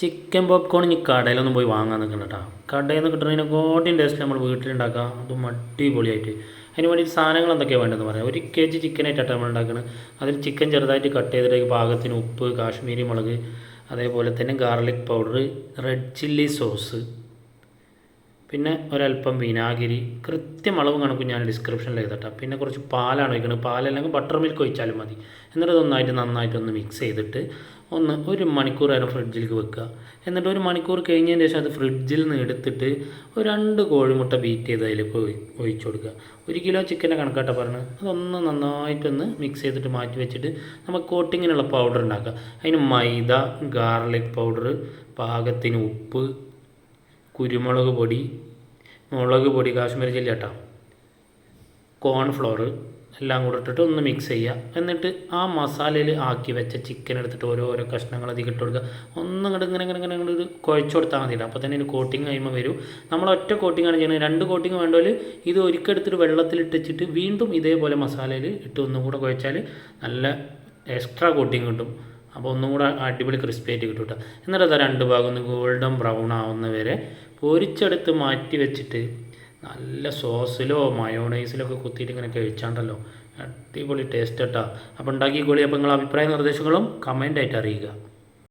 Chicken popcorn ഇനി കടയിലൊന്നും പോയി വാങ്ങാൻ നിൽക്കണം കേട്ടോ കടയിൽ നിന്ന് കിട്ടുന്നതിനെക്കാട്ടിയും ടേസ്റ്റ് നമ്മൾ വീട്ടിലുണ്ടാക്കുക അതും അടിപൊളിയായിട്ട്. അതിന് വേണ്ടി സാധനങ്ങൾ എന്തൊക്കെയാണ് വേണ്ടതെന്ന് പറയാം. ഒരു കെ ജി ചിക്കനായിട്ടാണ് നമ്മൾ ഉണ്ടാക്കുന്നത് അതിൽ ചിക്കൻ ചെറുതായിട്ട് കട്ട് ചെയ്തിട്ട് പാകത്തിന് ഉപ്പ് കാശ്മീരി മുളക് അതേപോലെ തന്നെ garlic powder red chilli sauce പിന്നെ ഒരല്പം വിനാഗിരി. കൃത്യം അളവ് കണക്ക് ഞാൻ ഡിസ്ക്രിപ്ഷനിൽ എഴുതട്ടെ. പിന്നെ കുറച്ച് പാലാണ് ഒഴിക്കുന്നത് പാലല്ലെങ്കിൽ ബട്ടർ മിൽക്ക് ഒഴിച്ചാലും മതി. എന്നിട്ട് നന്നായിട്ട് നന്നായിട്ട് ഒന്ന് മിക്സ് ചെയ്തിട്ട് ഒന്ന് ഒരു മണിക്കൂർ നേരം ഫ്രിഡ്ജിലേക്ക് വെക്കുക. എന്നിട്ട് ഒരു മണിക്കൂർ കഴിഞ്ഞതിന് ശേഷം അത് ഫ്രിഡ്ജിൽ നിന്ന് എടുത്തിട്ട് ഒരു രണ്ട് കോഴിമുട്ട ബീറ്റ് ചെയ്ത് അതിലേക്ക് ഒഴി ഒഴിച്ചു കൊടുക്കുക. ഒരു കിലോ ചിക്കന്റെ കണക്കാട്ട പറഞ്ഞ് അതൊന്ന് നന്നായിട്ടൊന്ന് മിക്സ് ചെയ്തിട്ട് മാറ്റി വെച്ചിട്ട് നമുക്ക് കോട്ടിങ്ങിനുള്ള പൗഡർ ഉണ്ടാക്കുക. അതിന് മൈദ ഗാർലിക് പൗഡർ പാകത്തിന് ഉപ്പ് കുരുമുളക് പൊടി മുളക് പൊടി കാശ്മീരി ചില്ലി കേട്ടോ കോൺഫ്ലോർ എല്ലാം കൂടെ ഇട്ടിട്ട് ഒന്ന് മിക്സ് ചെയ്യുക എന്നിട്ട് ആ മസാലയിൽ ആക്കി വെച്ച ചിക്കൻ എടുത്തിട്ട് ഓരോരോ കഷ്ണങ്ങൾ അതിൽ ഇട്ട് കൊടുക്കുക. ഒന്നും ഇങ്ങോട്ട് ഇങ്ങനെ ഇങ്ങനെ ഇങ്ങനെ ഇങ്ങോട്ട് കുഴച്ച് കൊടുത്താൽ മതി അപ്പോൾ തന്നെ ഇതിന് കോട്ടിങ് കഴിയുമ്പോൾ വരും. നമ്മൾ ഒറ്റ കോട്ടിങ്ങാണ് ചെയ്യുന്നത്. രണ്ട് കോട്ടിങ് വേണ്ടവർ ഇത് ഒരിക്കൽ എടുത്തിട്ട് വെള്ളത്തിലിട്ട് വെച്ചിട്ട് വീണ്ടും ഇതേപോലെ മസാലയിൽ ഇട്ട് ഒന്നും കൂടെ കുഴച്ചാൽ നല്ല എക്സ്ട്രാ കോട്ടിങ് കിട്ടും. അപ്പോൾ ഒന്നും കൂടെ അടിപൊളി ക്രിസ്പി ആയിട്ട് കിട്ടും കേട്ടോ എന്നിട്ട് അത് രണ്ട് ഭാഗം ഒന്ന് ഗോൾഡൻ ബ്രൗൺ ആവുന്ന വരെ പൊരിച്ചെടുത്ത് മാറ്റി വെച്ചിട്ട് നല്ല സോസിലോ മയോണൈസിലോ ഒക്കെ കുത്തിയിട്ട് ഇങ്ങനെ കഴിച്ചാണ്ടല്ലോ. അടിപൊളി ടേസ്റ്റ് കേട്ടോ അപ്പോൾ കൊളി അപ്പോൾ നിങ്ങളുടെ അഭിപ്രായ നിർദ്ദേശങ്ങളും കമന്റായിട്ട് അറിയുക